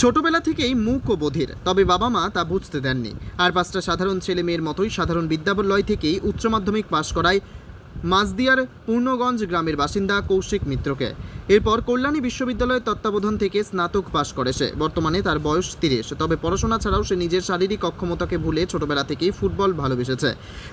ছোটবেলা থেকেই মুখ ও বধির, তবে বাবা মা তা বুঝতে দেননি। আর পাঁচটা সাধারণ ছেলে মেয়ের মতোই সাধারণ বিদ্যালয় থেকেই উচ্চ মাধ্যমিক পাশ করায় মাঝদিয়ার পূর্ণগঞ্জ গ্রামের বাসিন্দা কৌশিক মিত্রকে। এরপর কল্যাণী বিশ্ববিদ্যালয়ের তত্ত্বাবধান থেকে স্নাতক পাশ করে সে। বর্তমানে তার বয়স তিরিশ। তবে পড়াশোনা ছাড়াও সে নিজের শারীরিক অক্ষমতাকে ভুলে ছোটবেলা থেকেই ফুটবল ভালোবেসেছে।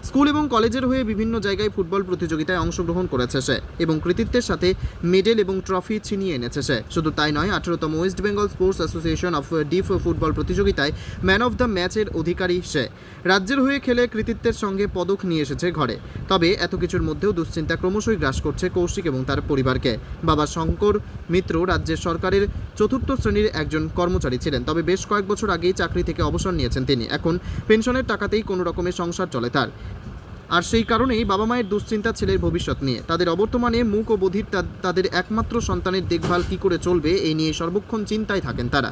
স্কুল এবং কলেজের হয়ে বিভিন্ন জায়গায় ফুটবল প্রতিযোগিতায় অংশগ্রহণ করেছে সে এবং কৃতিত্বের সাথে মেডেল এবং ট্রফি ছিনিয়ে এনেছে সে। শুধু তাই নয়, আঠেরোতম West Bengal sports association of deaf football প্রতিযোগিতায় ম্যান অফ দ্য ম্যাচের অধিকারী সে। রাজ্যের হয়ে খেলে কৃতিত্বের সঙ্গে পদক নিয়ে এসেছে ঘরে। তবে এত কিছুর মধ্যেও দুশ্চিন্তা ক্রমশই গ্রাস করছে কৌশিক এবং তার পরিবারকে। বাবা শঙ্কর মিত্র রাজ্যের সরকারের চতুর্থ শ্রেণির একজন কর্মচারী ছিলেন। তবে বেশ কয়েক বছর আগেই চাকরি থেকে অবসর নিয়েছেন তিনি। এখন পেনশনের টাকাতেই কোনো রকমের সংসার চলে তার। আর সেই কারণেই বাবা মায়ের দুশ্চিন্তা ছেলের ভবিষ্যৎ নিয়ে। তাদের অবর্তমানে মুখ ও বধির তাদের একমাত্র সন্তানের দেখভাল কি করে চলবে এই নিয়ে সর্বক্ষণ চিন্তায় থাকেন তারা।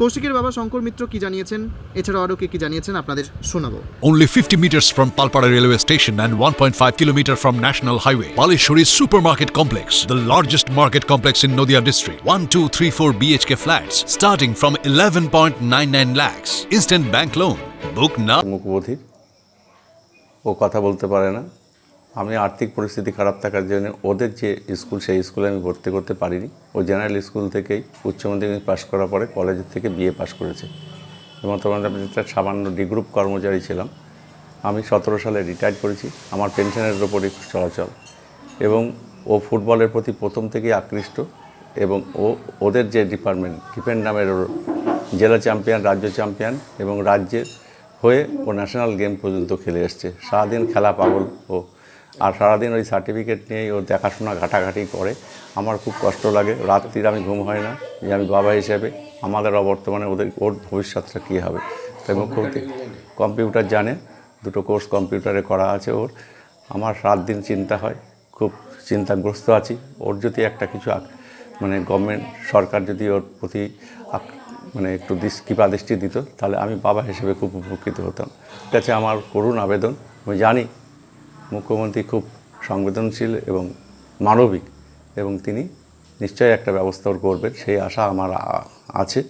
কৌশিকের বাবা শঙ্কর মিত্র কি জানিয়েছেন? এছাড়া আরও কে কি জানিয়েছেন আপনাদের শোনাবো। Only fifty metres from Palpara railway station and one point five kilometre from national highway Baleshwari super market complex the largest market complex in Nadia district one two three four BHK flats starting from eleven point nine nine lakhs instant bank loan book now মুখবোধী ও কথা বলতে পারে না। আমি আর্থিক পরিস্থিতি খারাপ থাকার জন্য ওদের যে স্কুল, সেই স্কুলে আমি ভর্তি করতে পারিনি। ও জেনারেল স্কুল থেকেই উচ্চ মাধ্যমিক পাশ করার পরে কলেজের থেকে বিএ পাশ করেছে। এবং তখন আমি একটা সামান্য ডি গ্রুপ কর্মচারী ছিলাম। আমি সতেরো সালে রিটায়ার করেছি। আমার পেনশনের ওপরই চলাচল। এবং ও ফুটবলের প্রতি প্রথম থেকেই আকৃষ্ট। এবং ও, ওদের যে ডিপার্টমেন্ট ডিফেন্ড নামের জেলা চ্যাম্পিয়ন রাজ্য চ্যাম্পিয়ন এবং রাজ্যের হয়ে ও ন্যাশনাল গেম পর্যন্ত খেলে এসছে। সারাদিন খেলা পাগল ও। আর সারাদিন ওই সার্টিফিকেট নিয়েই ও দেখাশোনা ঘাটাঘাটি করে। আমার খুব কষ্ট লাগে। রাত্রির আমি ঘুম হয় না, যে আমি বাবা হিসেবে। আমাদের অবর্তমানে ওদের ওর ভবিষ্যৎটা কী হবে? তাই মুখ্যমন্ত্রী কম্পিউটার জানে। দুটো কোর্স কম্পিউটারে করা আছে ওর। আমার সাত দিন চিন্তা হয়। খুব চিন্তাগ্রস্ত আছি। ওর যদি একটা কিছু মানে গভর্নমেন্ট সরকার যদি ওর প্রতি মানে একটু কৃপা দৃষ্টি দিত তাহলে আমি বাবা হিসেবে খুব উপকৃত হতাম। ঠিক আছে আমার করুণ আবেদন। আমি জানি মুখ্যমন্ত্রী খুব সংবেদনশীল এবং মানবিক এবং তিনি নিশ্চয়ই একটা ব্যবস্থা ওর করবেন সেই আশা আমার আছে।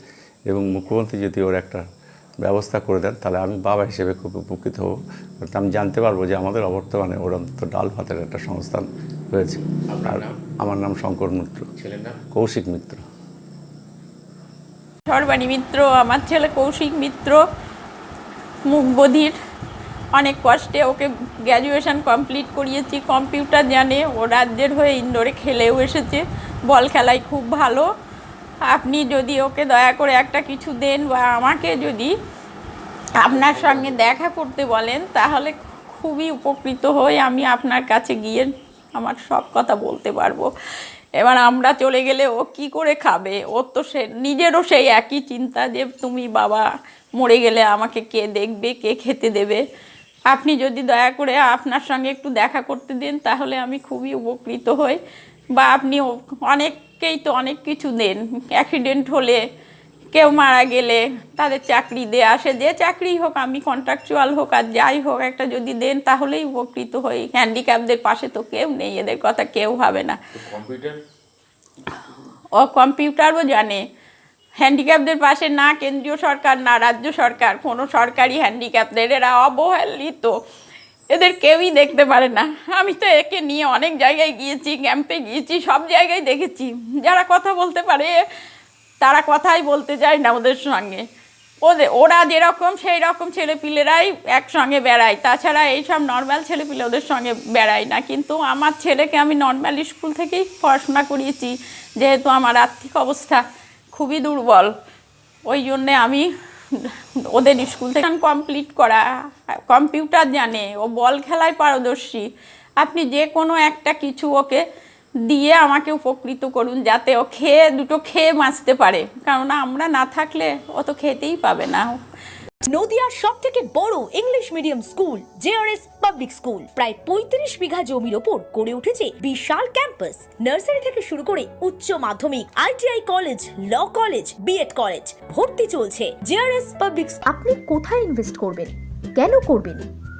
এবং মুখ্যমন্ত্রী যদি ওর একটা ব্যবস্থা করে দেন তাহলে আমি বাবা হিসেবে খুব উপকৃত হব। আমি জানতে পারব যে আমাদের অবর্তমানে ওর অন্তত ডাল ভাতের একটা সংস্থান হয়েছে। আর আমার নাম শঙ্কর মিত্র। কৌশিক মিত্র। সর্বাণী মিত্র, আমার ছেলে কৌশিক মিত্র মুখবধির অনেক কষ্টে ওকে গ্র্যাজুয়েশন কমপ্লিট করিয়েছি। কম্পিউটার জানে, ও রাজ্যের হয়ে ইন্দোরে খেলেও এসেছে। বল খেলায় খুব ভালো। আপনি যদি ওকে দয়া করে একটা কিছু দেন বা আমাকে যদি আপনার সঙ্গে দেখা করতে বলেন, তাহলে খুবই উপকৃত হই আমি আপনার কাছে গিয়ে আমার সব কথা বলতে পারব। এবার আমরা চলে গেলে ও কি করে খাবে? ওর তো সে, নিজেরও সেই একই চিন্তা যে তুমি বাবা মরে গেলে আমাকে কে দেখবে, কে খেতে দেবে? আপনি যদি দয়া করে আপনার সঙ্গে একটু দেখা করতে দেন, তাহলে আমি খুবই উপকৃত হই। বা আপনি অনেককেই তো অনেক কিছু দেন। অ্যাক্সিডেন্ট হলে কেউ মারা গেলে তাদের চাকরি দেয়া আসে যে চাকরি হোক আমি কন্ট্রাকচুয়াল হোক আর যাই হোক একটা যদি দেন তাহলেই উপকৃত হই। হ্যান্ডিক্যাপদের পাশে তো কেউ নেই এদের কথা কেউ ভাবে না। ও কম্পিউটারও জানে। হ্যান্ডিক্যাপদের পাশে না কেন্দ্রীয় সরকার না রাজ্য সরকার কোনো সরকারি হ্যান্ডিক্যাপদের এরা অবহেলিত। এদের কেউই দেখতে পারে না। আমি তো একে নিয়ে অনেক জায়গায় গিয়েছি ক্যাম্পে গিয়েছি সব জায়গায় দেখেছি। যারা কথা বলতে পারে তারা কথাই বলতে চায় না ওদের সঙ্গে। ওদের ওরা যেরকম সেই রকম ছেলেপিলেরাই একসঙ্গে বেড়ায়। তাছাড়া এইসব নর্মাল ছেলেপিলে ওদের সঙ্গে বেড়ায় না। কিন্তু আমার ছেলেকে আমি নর্মাল স্কুল থেকেই পড়াশোনা করিয়েছি। যেহেতু আমার আর্থিক অবস্থা খুবই দুর্বল। ওই জন্যে আমি ওদের স্কুল থেকে কমপ্লিট করা কম্পিউটার জানে, ও বল খেলায় পারদর্শী। আপনি যে কোনো একটা কিছু ওকে দিয়ে আমাকে উপকৃত করুন যাতে ও খেয়ে দুটো খেয়ে বাঁচতে পারে। কারণ আমরা না থাকলে ও তো খেতেই পাবে না। নদিয়ার সব থেকে বড় English medium school JRS public school প্রায় পঁয়ত্রিশ বিঘা জমির ওপর গড়ে উঠেছে বিশাল ক্যাম্পাস নার্সারি থেকে শুরু করে উচ্চ মাধ্যমিক ITI college law college BEd college ভর্তি চলছে জেআরএস পাবলিক আপনি কোথায় ইনভেস্ট করবেন? কেন করবেন?